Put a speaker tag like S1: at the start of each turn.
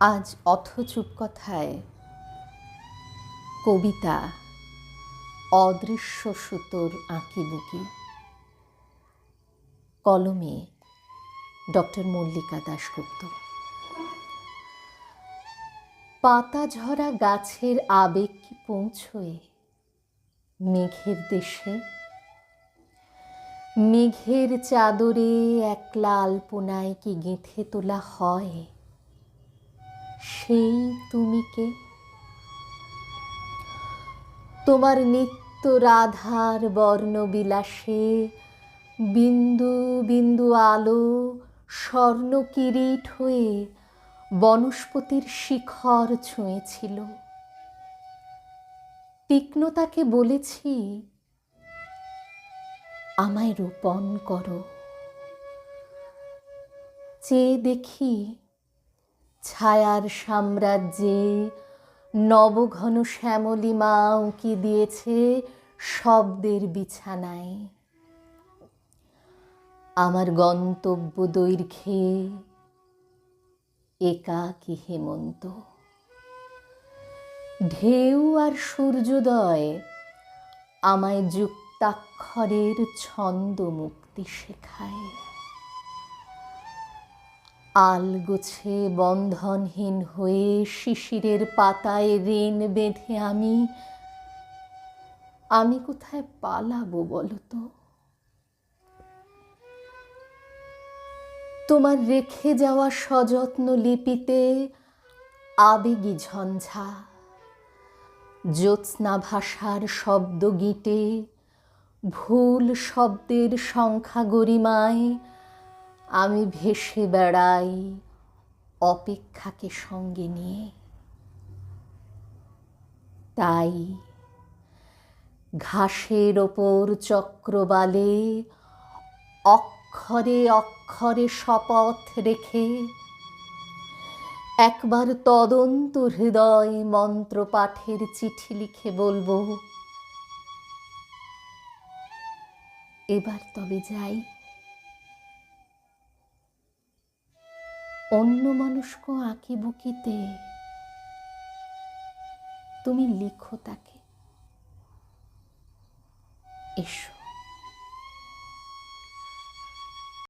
S1: আজ অথ চুপ কথায় কবিতা অদৃশ্য সুতোর আঁকিবুকি কলমে ডক্টর মল্লিকা দাশগুপ্ত। পাতা ঝরা গাছের আবেগ কি পৌঁছয়ে মেঘের দেশে? মেঘের চাদরে একলা আলপনায় কি গেঁথে তোলা হয়? সেই তুমি কে? তোমার নিত্য রাধার বর্ণবিলাসে বিন্দু বিন্দু আলো স্বর্ণ কিরিট হয়ে বনস্পতির শিখর ছুঁয়েছিল। তীক্ষ্ণতাকে বলেছি, আমায় রোপণ করো। চেয়ে দেখি ছায়ার সাম্রাজ্যে নবঘন শ্যামলী মা উঁকি দিয়েছে শব্দের বিছানায়। আমার গন্তব্য দৈর্ঘ্যে একাকী হেমন্ত। ঢেউ আর সূর্যোদয় আমায় যুক্তাক্ষরের ছন্দ মুক্তি শেখায়। আলগোছে বন্ধনহীন হয়ে শিশিরের পাতায় ঋণ বেঁধে আমি আমি কোথায় পালাবো বলো তোমার রেখে যাওয়া সযত্ন লিপিতে আবেগী ঝঞ্ঝা, জ্যোৎস্না ভাষার শব্দ গীতে, ভুল শব্দের সংখ্যা গরিমায় আমি ভেসে বেড়াই অপেক্ষাকে সঙ্গে নিয়ে। তাই ঘাসের ওপর চক্রবালে অক্ষরে অক্ষরে শপথ রেখে একবার তদন্ত হৃদয় মন্ত্র পাঠের চিঠি লিখে বলব, এবার তবে যাই। অন্য মানুষকে আঁকি বুকিতে তুমি লিখো তাকে। এসো।